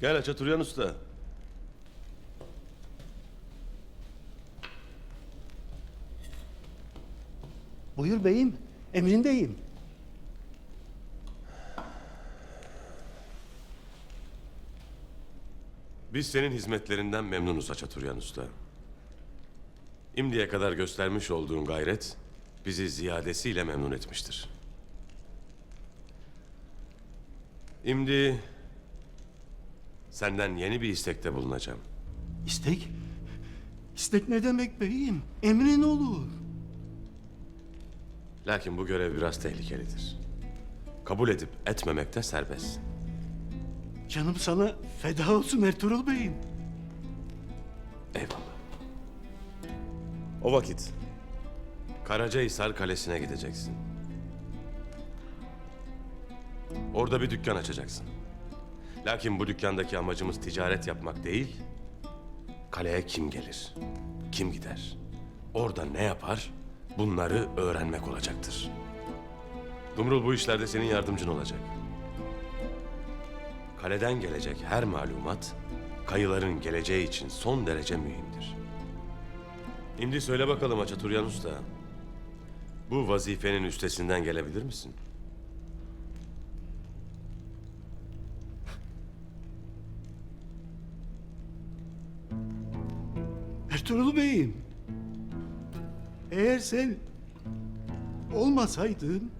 Gel aç Usta. Buyur beyim, emrindeyim. Biz senin hizmetlerinden memnunuz Açaturyan Usta. İmdiye kadar göstermiş olduğun gayret bizi ziyadesiyle memnun etmiştir. Şimdi senden yeni bir istekte bulunacağım. İstek? İstek ne demek beyim? Emrin olur. Lakin bu görev biraz tehlikelidir. Kabul edip etmemekte serbest. Canım sana feda olsun Ertuğrul beyim. Eyvallah. O vakit Karacahisar Kalesi'ne gideceksin. Orada bir dükkan açacaksın. Lakin bu dükkandaki amacımız ticaret yapmak değil, kaleye kim gelir, kim gider, orada ne yapar, bunları öğrenmek olacaktır. Dumrul bu işlerde senin yardımcın olacak. Kaleden gelecek her malumat, kayıların geleceği için son derece mühimdir. Şimdi söyle bakalım Açaturyan Usta. Bu vazifenin üstesinden gelebilir misin? Ertuğrul beyim. Eğer sen olmasaydın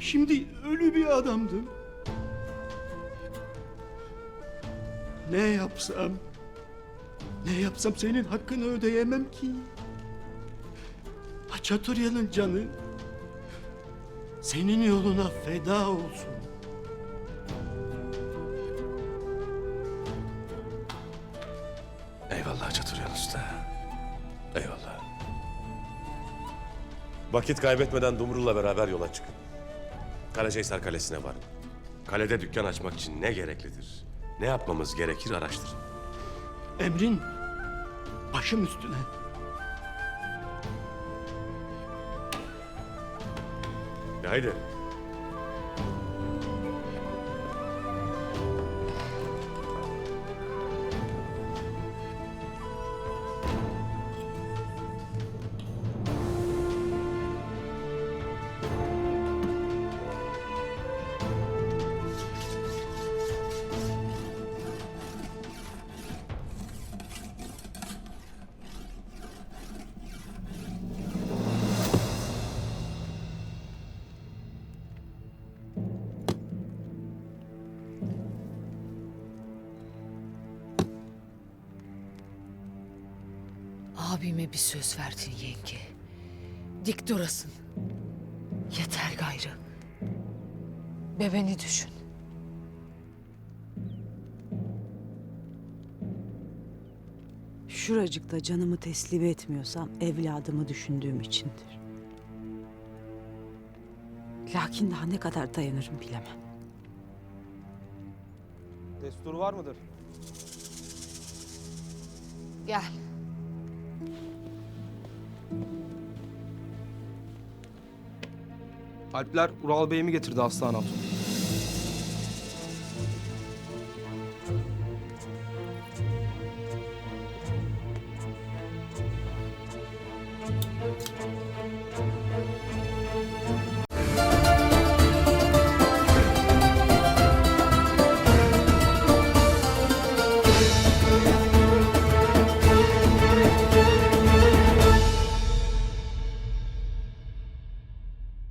şimdi ölü bir adamdım. Ne yapsam ne yapsam senin hakkını ödeyemem ki. Ha Çaturya'nın canı senin yoluna feda olsun. Eyvallah Çaturyan Usta. Eyvallah. Vakit kaybetmeden Dumrul'la beraber yola çıkın. Karacahisar Kalesi'ne varın. Kalede dükkan açmak için ne gereklidir? Ne yapmamız gerekir araştırın. Emrin başım üstüne. Günaydın. Abime bir söz verdin yenge. Dik durasın. Yeter gayrı. Bebeni düşün. Şuracıkta canımı teslim etmiyorsam evladımı düşündüğüm içindir. Lakin daha ne kadar dayanırım bilemem. Destur var mıdır? Gel. Alpler Ural Bey'imi getirdi Aslan Hatun.